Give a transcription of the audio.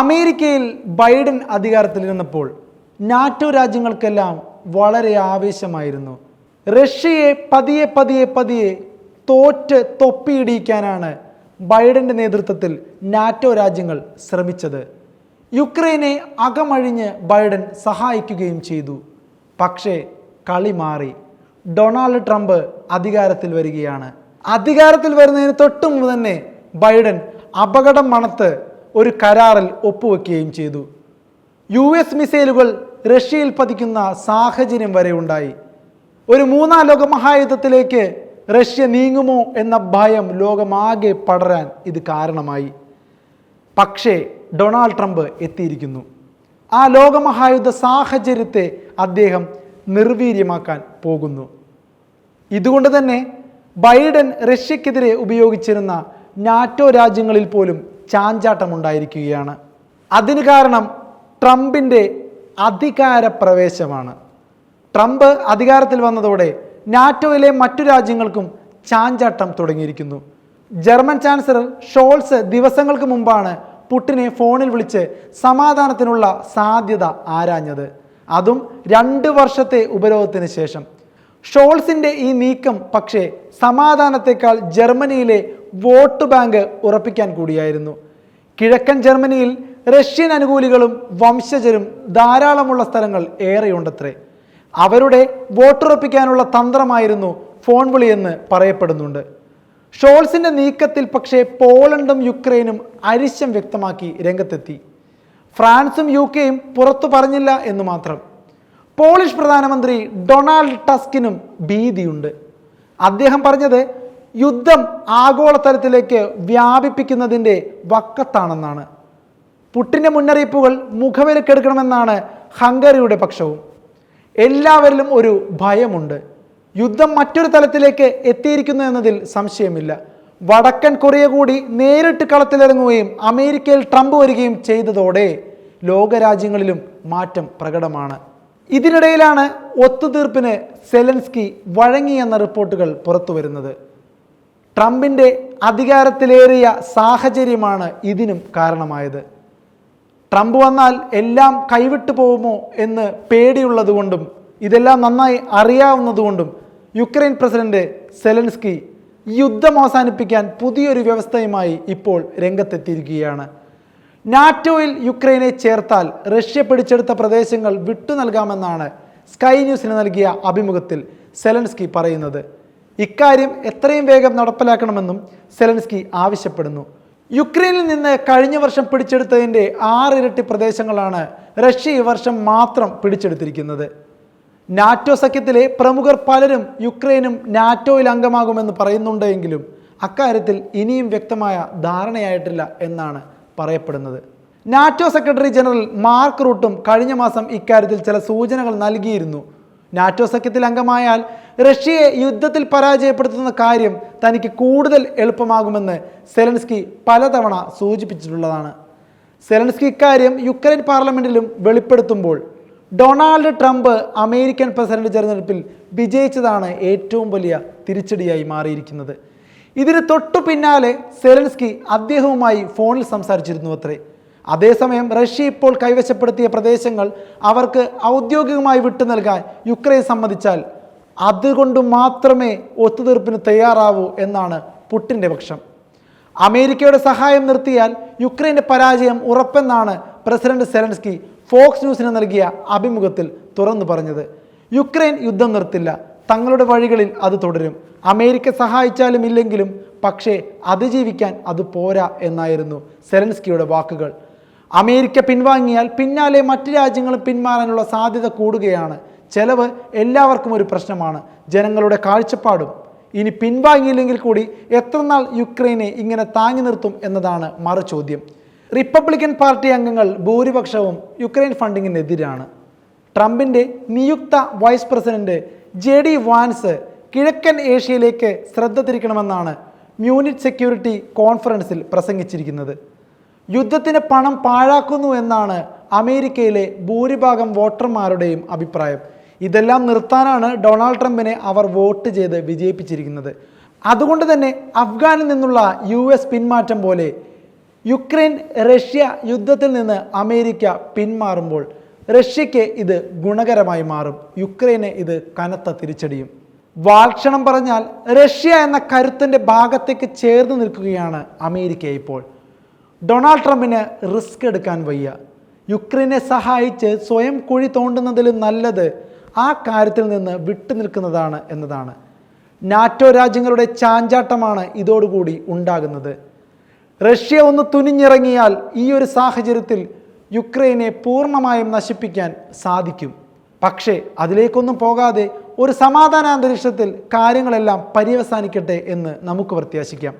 അമേരിക്കയിൽ Biden അധികാരത്തിലിരുന്നപ്പോൾ NATO രാജ്യങ്ങൾക്കെല്ലാം വളരെ ആവേശമായിരുന്നു. റഷ്യയെ പതിയെ പതിയെ പതിയെ തോറ്റ് തൊപ്പിയിടിയിക്കാനാണ് ബൈഡന്റെ നേതൃത്വത്തിൽ നാറ്റോ രാജ്യങ്ങൾ ശ്രമിച്ചത്. യുക്രൈനെ അകമഴിഞ്ഞ് ബൈഡൻ സഹായിക്കുകയും ചെയ്തു. പക്ഷേ കളി മാറി. ഡൊണാൾഡ് ട്രംപ് അധികാരത്തിൽ വരികയാണ്. അധികാരത്തിൽ വരുന്നതിന് തൊട്ടു തന്നെ ബൈഡൻ അപകടം മണത്ത് ഒരു കരാറിൽ ഒപ്പുവെക്കുകയും ചെയ്തു. യു എസ് മിസൈലുകൾ റഷ്യയിൽ പതിക്കുന്ന സാഹചര്യം വരെ ഉണ്ടായി. ഒരു മൂന്നാം ലോക മഹായുദ്ധത്തിലേക്ക് റഷ്യ നീങ്ങുമോ എന്ന ഭയം ലോകമാകെ പടരാൻ ഇത് കാരണമായി. പക്ഷേ ഡൊണാൾഡ് ട്രംപ് എത്തിയിരിക്കുന്നു. ആ ലോകമഹായുദ്ധ സാഹചര്യത്തെ അദ്ദേഹം നിർവീര്യമാക്കാൻ പോകുന്നു. ഇതുകൊണ്ട് തന്നെ ബൈഡൻ റഷ്യക്കെതിരെ ഉപയോഗിച്ചിരുന്ന നാറ്റോ രാജ്യങ്ങളിൽ പോലും ചാഞ്ചാട്ടമുണ്ടായിരിക്കുകയാണ്. അതിന് കാരണം ട്രംപിന്റെ അധികാര പ്രവേശമാണ് ട്രംപ് അധികാരത്തിൽ വന്നതോടെ നാറ്റോയിലെ മറ്റു രാജ്യങ്ങൾക്കും ചാഞ്ചാട്ടം തുടങ്ങിയിരിക്കുന്നു. ജർമ്മൻ ചാൻസലർ ഷോൾസ് ദിവസങ്ങൾക്ക് മുമ്പാണ് പുട്ടിനെ ഫോണിൽ വിളിച്ച് സമാധാനത്തിനുള്ള സാധ്യത ആരാഞ്ഞത്. അതും രണ്ട് വർഷത്തെ ഉപരോധത്തിന് ശേഷം. ഷോൾസിന്റെ ഈ നീക്കം പക്ഷേ സമാധാനത്തെക്കാൾ ജർമ്മനിയിലെ വോട്ട് ബാങ്ക് ഉറപ്പിക്കാൻ കൂടിയായിരുന്നു. കിഴക്കൻ ജർമ്മനിയിൽ റഷ്യൻ അനുകൂലികളും വംശജരും ധാരാളമുള്ള സ്ഥലങ്ങൾ ഏറെയുണ്ടത്രേ. അവരുടെ വോട്ടുറപ്പിക്കാനുള്ള തന്ത്രമായിരുന്നു ഫോൺ വിളിയെന്ന് പറയപ്പെടുന്നുണ്ട്. ഷോൾസിന്റെ നീക്കത്തിൽ പക്ഷേ പോളണ്ടും യുക്രൈനും അരിശം വ്യക്തമാക്കി രംഗത്തെത്തി. ഫ്രാൻസും യു കെയും പുറത്തു പറഞ്ഞില്ല എന്ന് മാത്രം. പോളിഷ് പ്രധാനമന്ത്രി ഡൊണാൾഡ് ടസ്കിനും ഭീതിയുണ്ട്. അദ്ദേഹം പറഞ്ഞത് യുദ്ധം ആഗോളതലത്തിലേക്ക് വ്യാപിപ്പിക്കുന്നതിന്റെ വക്കത്താണെന്നാണ്. പുട്ടിന്റെ മുന്നറിയിപ്പുകൾ മുഖവിലക്കെടുക്കണമെന്നാണ് ഹംഗറിയുടെ പക്ഷവും. എല്ലാവരിലും ഒരു ഭയമുണ്ട്. യുദ്ധം മറ്റൊരു തലത്തിലേക്ക് എത്തിയിരിക്കുന്നു എന്നതിൽ സംശയമില്ല. വടക്കൻ കൊറിയ കൂടി നേരിട്ട് കളത്തിലിറങ്ങുകയും അമേരിക്കയിൽ ട്രംപ് വരികയും ചെയ്തതോടെ ലോകരാജ്യങ്ങളിലും മാറ്റം പ്രകടമാണ്. ഇതിനിടയിലാണ് ഒത്തുതീർപ്പിന് സെലൻസ്കി വഴങ്ങിയെന്ന റിപ്പോർട്ടുകൾ പുറത്തു വരുന്നത് ട്രംപിന്റെ അധികാരത്തിലേറിയ സാഹചര്യമാണ് ഇതിനും കാരണമായത്. ട്രംപ് വന്നാൽ എല്ലാം കൈവിട്ടു പോകുമോ എന്ന് പേടിയുള്ളതുകൊണ്ടും ഇതെല്ലാം നന്നായി അറിയാവുന്നതുകൊണ്ടും യുക്രൈൻ പ്രസിഡന്റ് സെലൻസ്കി യുദ്ധം അവസാനിപ്പിക്കാൻ പുതിയൊരു വ്യവസ്ഥയുമായി ഇപ്പോൾ രംഗത്തെത്തിയിരിക്കുകയാണ്. നാറ്റോയിൽ യുക്രൈനെ ചേർത്താൽ റഷ്യ പിടിച്ചെടുത്ത പ്രദേശങ്ങൾ വിട്ടു നൽകാമെന്നാണ് സ്കൈ ന്യൂസിന് നൽകിയ അഭിമുഖത്തിൽ സെലൻസ്കി പറയുന്നത്. ഇക്കാര്യം എത്രയും വേഗം നടപ്പിലാക്കണമെന്നും സെലൻസ്കി ആവശ്യപ്പെടുന്നു. യുക്രൈനിൽ നിന്ന് കഴിഞ്ഞ വർഷം പിടിച്ചെടുത്തതിന്റെ ആറിരട്ടി പ്രദേശങ്ങളാണ് റഷ്യ ഈ വർഷം മാത്രം പിടിച്ചെടുത്തിരിക്കുന്നത്. നാറ്റോ സഖ്യത്തിലെ പ്രമുഖർ പലരും യുക്രൈനും നാറ്റോയിൽ അംഗമാകുമെന്ന് പറയുന്നുണ്ടെങ്കിലും അക്കാര്യത്തിൽ ഇനിയും വ്യക്തമായ ധാരണയായിട്ടില്ല എന്നാണ് പറയപ്പെടുന്നത്. നാറ്റോ സെക്രട്ടറി ജനറൽ മാർക്ക് റൂട്ടും കഴിഞ്ഞ മാസം ഇക്കാര്യത്തിൽ ചില സൂചനകൾ നൽകിയിരുന്നു. നാറ്റോ സഖ്യത്തിൽ അംഗമായാൽ റഷ്യയെ യുദ്ധത്തിൽ പരാജയപ്പെടുത്തുന്ന കാര്യം തനിക്ക് കൂടുതൽ എളുപ്പമാകുമെന്ന് സെലൻസ്കി പലതവണ സൂചിപ്പിച്ചിട്ടുള്ളതാണ്. സെലൻസ്കി ഇക്കാര്യം യുക്രൈൻ പാർലമെന്റിലും വെളിപ്പെടുത്തുമ്പോൾ ഡൊണാൾഡ് ട്രംപ് അമേരിക്കൻ പ്രസിഡന്റ് തിരഞ്ഞെടുപ്പിൽ വിജയിച്ചതാണ് ഏറ്റവും വലിയ തിരിച്ചടിയായി മാറിയിരിക്കുന്നത്. ഇതിന് തൊട്ടു പിന്നാലെ സെലൻസ്കി അദ്ദേഹവുമായി ഫോണിൽ സംസാരിച്ചിരുന്നു അത്രേ. അതേസമയം റഷ്യ ഇപ്പോൾ കൈവശപ്പെടുത്തിയ പ്രദേശങ്ങൾ അവർക്ക് ഔദ്യോഗികമായി വിട്ടു നൽകാൻ യുക്രൈൻ സമ്മതിച്ചാൽ അതുകൊണ്ട് മാത്രമേ ഒത്തുതീർപ്പിന് തയ്യാറാവൂ എന്നാണ് പുട്ടിന്റെ പക്ഷം. അമേരിക്കയുടെ സഹായം നിർത്തിയാൽ യുക്രൈന്റെ പരാജയം ഉറപ്പെന്നാണ് പ്രസിഡന്റ് സെലൻസ്കി ഫോക്സ് ന്യൂസിന് നൽകിയ അഭിമുഖത്തിൽ തുറന്നു പറഞ്ഞത്. യുക്രൈൻ യുദ്ധം നിർത്തില്ല. തങ്ങളുടെ വഴികളിൽ അത് തുടരും. അമേരിക്ക സഹായിച്ചാലും ഇല്ലെങ്കിലും പക്ഷേ അതിജീവിക്കാൻ അത് പോരാ എന്നായിരുന്നു സെലൻസ്കിയുടെ വാക്കുകൾ. അമേരിക്ക പിൻവാങ്ങിയാൽ പിന്നാലെ മറ്റ് രാജ്യങ്ങളും പിന്മാറാനുള്ള സാധ്യത കൂടുകയാണ് ചെലവ് എല്ലാവർക്കും ഒരു പ്രശ്നമാണ്. ജനങ്ങളുടെ കാഴ്ചപ്പാടും. ഇനി പിൻവാങ്ങിയില്ലെങ്കിൽ കൂടി എത്ര നാൾ യുക്രൈനെ ഇങ്ങനെ താങ്ങി നിർത്തും എന്നതാണ് മറു ചോദ്യം റിപ്പബ്ലിക്കൻ പാർട്ടി അംഗങ്ങൾ ഭൂരിപക്ഷവും യുക്രൈൻ ഫണ്ടിങ്ങിനെതിരാണ്. ട്രംപിന്റെ നിയുക്ത vice president J D Vance കിഴക്കൻ ഏഷ്യയിലേക്ക് ശ്രദ്ധ തിരിക്കണമെന്നാണ് മ്യൂണിറ്റ് സെക്യൂരിറ്റി കോൺഫറൻസിൽ പ്രസംഗിച്ചിരിക്കുന്നത്. യുദ്ധത്തിന് പണം പാഴാക്കുന്നു എന്നാണ് അമേരിക്കയിലെ ഭൂരിഭാഗം വോട്ടർമാരുടെയും അഭിപ്രായം. ഇതെല്ലാം നിർത്താനാണ് ഡൊണാൾഡ് ട്രംപിനെ അവർ വോട്ട് ചെയ്ത് വിജയിപ്പിച്ചിരിക്കുന്നത്. അതുകൊണ്ട് തന്നെ അഫ്ഗാനിൽ നിന്നുള്ള യു എസ് പിന്മാറ്റം പോലെ യുക്രൈൻ റഷ്യ യുദ്ധത്തിൽ നിന്ന് അമേരിക്ക പിന്മാറുമ്പോൾ റഷ്യയ്ക്ക് ഇത് ഗുണകരമായി മാറും. യുക്രൈനെ ഇത് കനത്ത തിരിച്ചടിയും. വാൽക്ഷണം പറഞ്ഞാൽ റഷ്യ എന്ന കരുത്തിന്റെ ഭാഗത്തേക്ക് ചേർന്ന് നിൽക്കുകയാണ് അമേരിക്ക ഇപ്പോൾ. ഡൊണാൾഡ് ട്രംപിന് റിസ്ക് എടുക്കാൻ വയ്യ. യുക്രൈനെ സഹായിച്ച് സ്വയം കുഴി തോണ്ടുന്നതിലും നല്ലത് ആ കാര്യത്തിൽ നിന്ന് വിട്ടുനിൽക്കുന്നതാണ് എന്നതാണ്. നാറ്റോ രാജ്യങ്ങളുടെ ചാഞ്ചാട്ടമാണ് ഇതോടുകൂടി ഉണ്ടാകുന്നത്. റഷ്യ ഒന്ന് തുനിഞ്ഞിറങ്ങിയാൽ ഈ ഒരു സാഹചര്യത്തിൽ യുക്രൈനെ പൂർണമായും നശിപ്പിക്കാൻ സാധിക്കും. പക്ഷേ അതിലേക്കൊന്നും പോകാതെ ഒരു സമാധാന അന്തരീക്ഷത്തിൽ കാര്യങ്ങളെല്ലാം പര്യവസാനിക്കട്ടെ എന്ന് നമുക്ക് പ്രത്യാശിക്കാം.